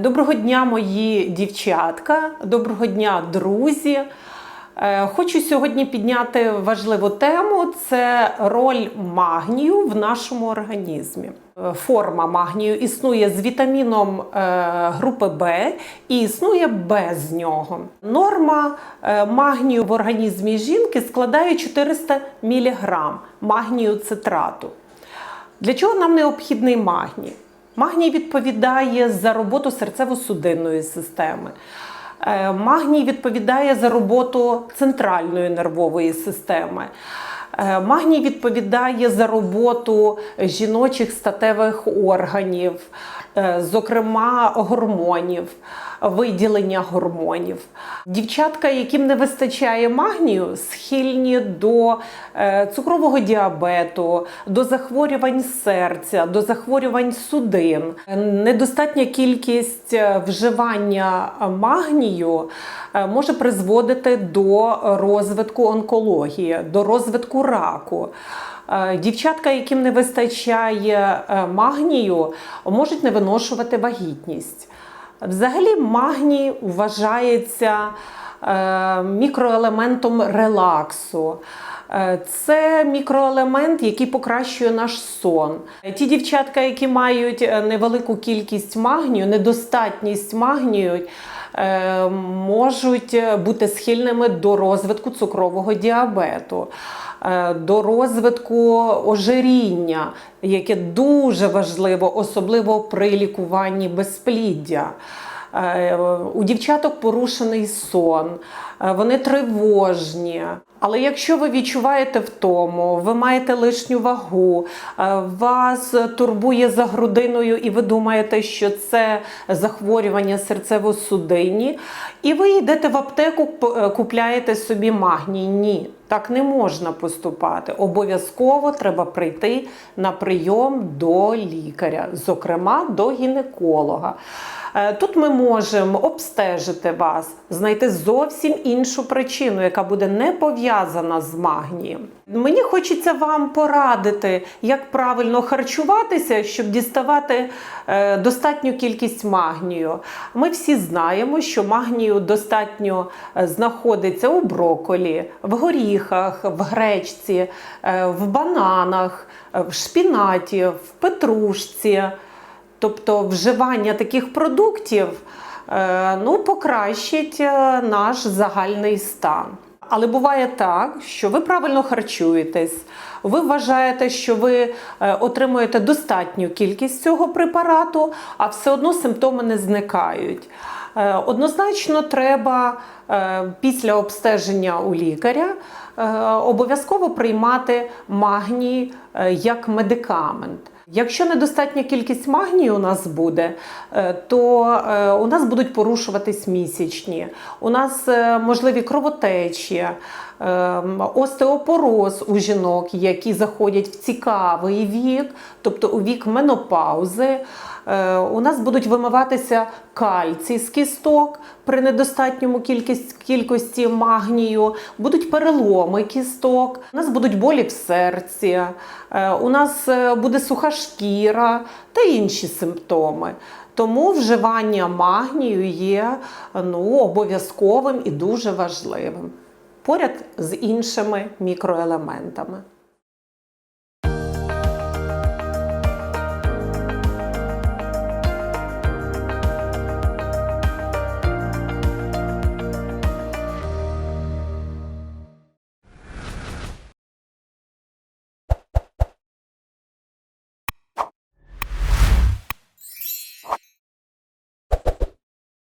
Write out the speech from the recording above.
Доброго дня, мої дівчатка, доброго дня, друзі. Е, Хочу сьогодні підняти важливу тему: це роль магнію в нашому організмі. Е, Форма магнію існує з вітаміном е, групи Б і існує без нього. Норма магнію в організмі жінки складає 400 мг магнію цитрату. Для чого нам необхідний магній? Магній відповідає за роботу серцево-судинної системи. Е, Магній відповідає за роботу центральної нервової системи. Е, Магній відповідає за роботу жіночих статевих органів, е, зокрема гормонів, виділення гормонів. Дівчатка, яким не вистачає магнію, схильні до е, цукрового діабету, до захворювань серця, до захворювань судин. Недостатня кількість вживання магнію може призводити до розвитку онкології, до розвитку раку. Е, Дівчатка, яким не вистачає е, магнію, можуть не виношувати вагітність. Взагалі, магній вважається е, мікроелементом релаксу. Це мікроелемент, який покращує наш сон. Ті дівчатка, які мають невелику кількість магнію, недостатність магнію, можуть е, бути схильними до розвитку цукрового діабету, е, до розвитку ожиріння, яке дуже важливо, особливо при лікуванні безпліддя. Е, У дівчаток порушений сон, е, вони тривожні. Але якщо ви відчуваєте втому, ви маєте лишню вагу, е, вас турбує за грудиною, і ви думаєте, що це захворювання серцево-судинні, і ви йдете в аптеку, купляєте собі магній. Ні, так не можна поступати. Обов'язково треба прийти на прийом до лікаря, зокрема до гінеколога. Е, Тут ми можемо обстежити вас, знайти зовсім іншу причину, яка буде не пов'язана з магнієм. Мені хочеться вам порадити, як правильно харчуватися, щоб діставати е, достатню кількість магнію. Ми всі знаємо, що магнію достатньо е, знаходиться у броколі, в горіхах, в гречці, в бананах, в шпінаті, в петрушці. Тобто вживання таких продуктів е, ну, покращить е, наш загальний стан. Але буває так, що ви правильно харчуєтесь, ви вважаєте, що ви е, отримуєте достатню кількість цього препарату, а все одно симптоми не зникають. Однозначно, треба після обстеження у лікаря обов'язково приймати магній як медикамент. Якщо недостатня кількість магнію у нас буде, е, то е, у нас будуть порушуватись місячні, у нас е, можливі кровотечі, остеопороз у жінок, які заходять в цікавий вік, тобто у вік менопаузи. Е, У нас будуть вимиватися кальцій з кісток при недостатньому кількість, кількості магнію, будуть переломи кісток, у нас будуть болі в серці, е, у нас е, буде суха шкіра та інші симптоми. Тому вживання магнію є ну, обов'язковим і дуже важливим поряд з іншими мікроелементами.